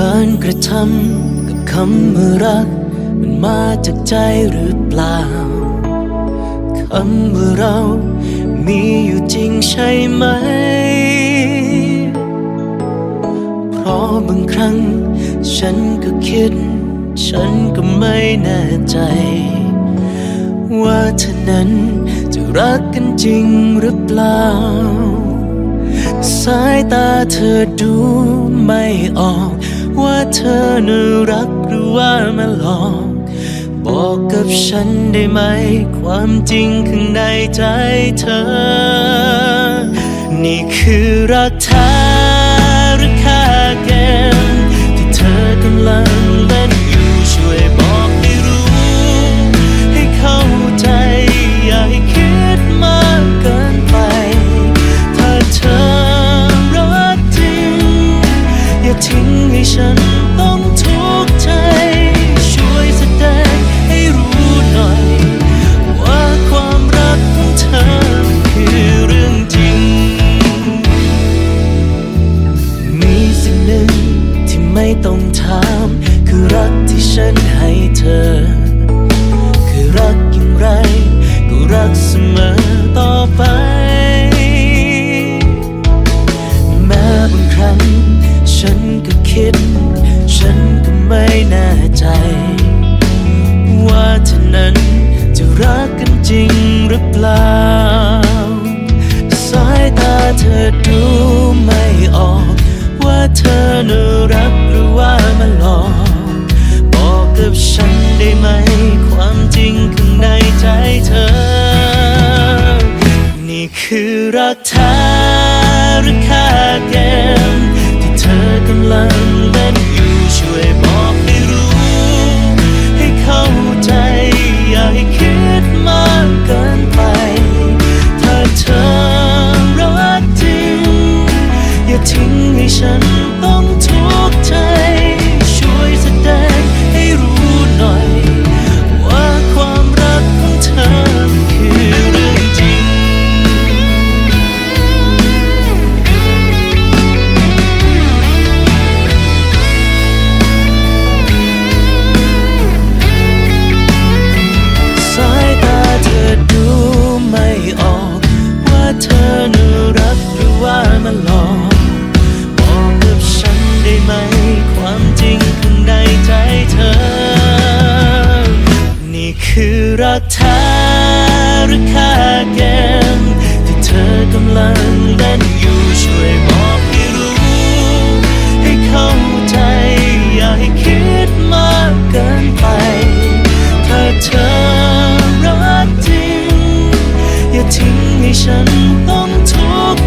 การกระทำกับคำว่ารัก มันมาจากใจหรือเปล่าคำว่าเรา มีอยู่จริงใช่ไหม เพราะบางครั้ง ฉันก็คิด ฉันก็ไม่แน่ใจ ว่าเธอนั้นจะรักกันจริงหรือเปล่าสายตาเธอดูไม่ออก ว่าเธอน่ะรักหรือว่ามาหลอก บอกกับฉันได้ไหม ความจริงข้างในใจเธอ นี่คือรักแท้หรือค่าเกมที่เธอกำลังเล่น ก็ไม่แน่ใจ ว่าเธอนั้นจะรักกันจริงหรือเปล่า สายตาเธอดูไม่ออก ว่าเธอน่ะรักหรือว่ามาหลอก บอกกับฉันได้ไหม ความจริงข้างในใจเธอ นี่คือรักแท้หรือแค่เกม ทิ้งให้ฉันต้องทุกข์ใจ ช่วยแสดงให้รู้หน่อย ว่าความรักของเธอคือเรื่องจริง สายตาเธอดูไม่ออก ว่าเธอน่ะรักหรือว่ามาหลอก รักแท้หรือค่เกมที่เธอกำลังเล่นอยู่ช่วยบอกให้รู้ ให้เข้าใจ อย่าให้คิดมากเกินไป ถ้าเธอรักจริง อย่าทิ้งให้ฉันต้องทุกข์